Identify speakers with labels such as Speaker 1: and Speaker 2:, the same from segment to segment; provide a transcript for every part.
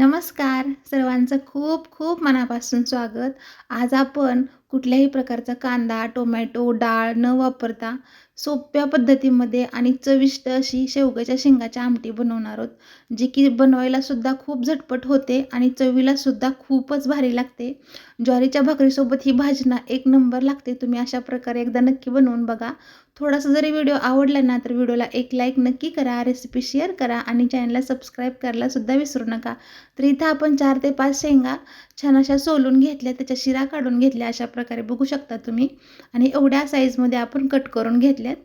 Speaker 1: नमस्कार. सर्वांचं खूप खूप मनापासून स्वागत. आज आपण कुठल्याही प्रकारचा कांदा टोमॅटो डाळ न वापरता सोप्या पद्धतीमध्ये आणि चविष्ट अशी शेवग्याच्या शेंगाच्या आमटी बनवणार आहोत जी की बनवायलासुद्धा खूप झटपट होते आणि चवीलासुद्धा खूपच भारी लागते. ज्वारीच्या भाकरीसोबत ही भाजी ना एक नंबर लागते तुम्ही अशा प्रकारे एकदा नक्की बनवून बघा. थोडासा जरी व्हिडिओ आवडला ना तर व्हिडिओला एक लाईक नक्की करा रेसिपी शेअर करा आणि चॅनलला सबस्क्राईब करायलासुद्धा विसरू नका. तर इथं आपण चार ते पाच शेंगा छान अशा सोलून घेतल्या त्याच्या शिरा काढून घेतल्या अशा प्रकारे बघू शकता तुम्ही. आणि एवढ्या साईजमध्ये आपण कट करून घेतल्यात.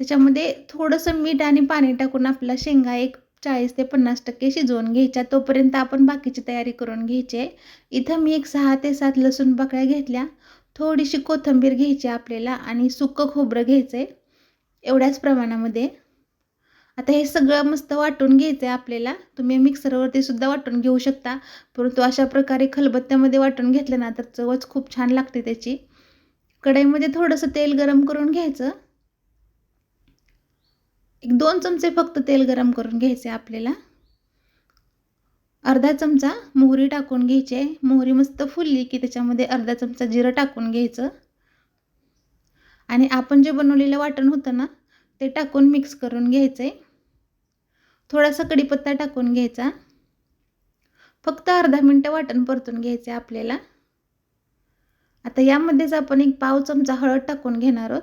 Speaker 1: त्याच्यामध्ये थोडंसं मीठ आणि पाणी टाकून आपला शेंगा एक चाळीस ते पन्नास टक्के शिजवून घ्यायच्या. तोपर्यंत आपण बाकीची तयारी करून घ्यायची. आहे इथं मी एक सहा ते सात लसूण बकळ्या घेतल्या. थोडीशी कोथिंबीर घ्यायची आपल्याला आणि सुकं खोबरं घ्यायचं आहे एवढ्याच प्रमाणामध्ये. आता हे सगळं मस्त वाटून घ्यायचं आहे आपल्याला. तुम्ही मिक्सरवरती सुद्धा वाटून घेऊ शकता. परंतु अशा प्रकारे खलबत्त्यामध्ये वाटून घेतलं ना तर चवच खूप छान लागते त्याची. कढईमध्ये थोडंसं तेल गरम करून घ्यायचं. एक दोन चमचे फक्त तेल गरम करून घ्यायचे आपल्याला. अर्धा चमचा मोहरी टाकून घ्यायची आहे मोहरी मस्त फुलली की त्याच्यामध्ये अर्धा चमचा जिरं टाकून घ्यायचं. आणि आपण जे बनवलेलं वाटण होतं ना ते टाकून मिक्स करून घ्यायचं आहे थोडासा कढीपत्ता टाकून घ्यायचा. फक्त अर्धा मिनटं वाटण परतून घ्यायचे आपल्याला. आता यामध्येच आपण एक पाव चमचा हळद टाकून घेणार आहोत.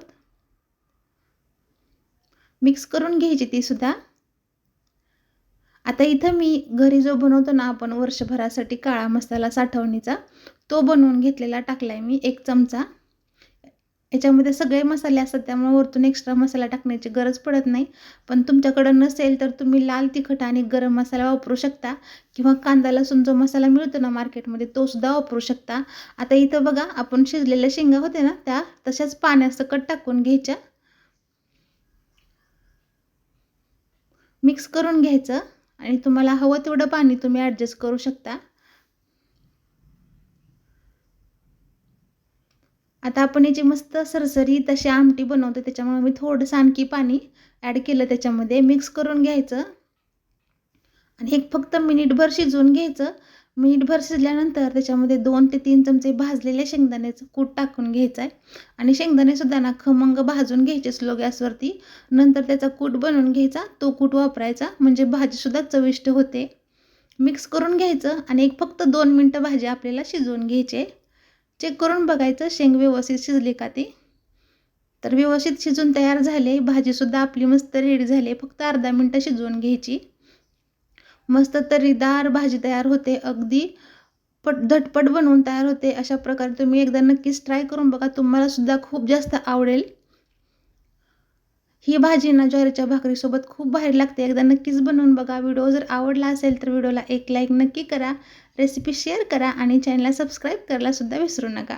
Speaker 1: मिक्स करून घ्यायची ती सुद्धा. आता इथं मी घरी जो बनवतो ना आपण वर्षभरासाठी काळा मसाला साठवणीचा तो बनवून घेतलेला टाकला आहे मी एक चमचा. याच्यामध्ये सगळे मसाले असतात त्यामुळे वरतून एक्स्ट्रा मसाला टाकण्याची गरज पडत नाही. पण तुमच्याकडं नसेल तर तुम्ही लाल तिखट आणि गरम मसाला वापरू शकता किंवा कांदा लसूण जो मसाला मिळतो ना मार्केटमध्ये तो सुद्धा वापरू शकता. आता इथं बघा आपण शिजलेल्या शेंगा होते ना त्या तशाच पाण्यासकट टाकून घ्यायच्या. मिक्स करून घ्यायचं आणि तुम्हाला हवं तेवढं पाणी तुम्ही ॲडजस्ट करू शकता. आता आपण याची मस्त सरसरी तशी आमटी बनवतो त्याच्यामुळे मी थोडंसं आणखी पाणी ॲड केलं त्याच्यामध्ये. मिक्स करून घ्यायचं. आणि एक फक्त मिनिटभर शिजवून घ्यायचं. मिनिटभर शिजल्यानंतर त्याच्यामध्ये दोन ते तीन चमचे भाजलेले शेंगदाण्याचं कूट टाकून घ्यायचं आहे आणि शेंगदाणेसुद्धा ना खमंग भाजून घ्यायचे स्लो गॅसवरती नंतर त्याचा कूट बनवून घ्यायचा. तो कूट वापरायचा. म्हणजे भाजीसुद्धा चविष्ट होते. मिक्स करून घ्यायचं. आणि एक फक्त दोन मिनटं भाजी आपल्याला शिजवून घ्यायची चेक करून बघायचं शेंग व्यवस्थित शिजली का ती? तर व्यवस्थित शिजून तयार झाले. भाजीसुद्धा आपली मस्त रेडी झाली. फक्त अर्धा मिनटं शिजवून घ्यायची. मस्त तरीदार भाजी तयार होते. अगदी पट धटपट बनवून तयार होते. अशा प्रकारे तुम्ही एकदा नक्कीच ट्राय करून बघा. तुम्हाला सुद्धा खूप जास्त आवडेल. ही भाजी ना ज्वारीच्या भाकरीसोबत खूप भारी लागते. एकदा नक्कीच बनवून बघा. व्हिडिओ जर आवडला असेल तर व्हिडिओला एक लाईक नक्की करा. रेसिपी शेअर करा आणि चॅनलला सबस्क्राईब करायला सुद्धा विसरू नका.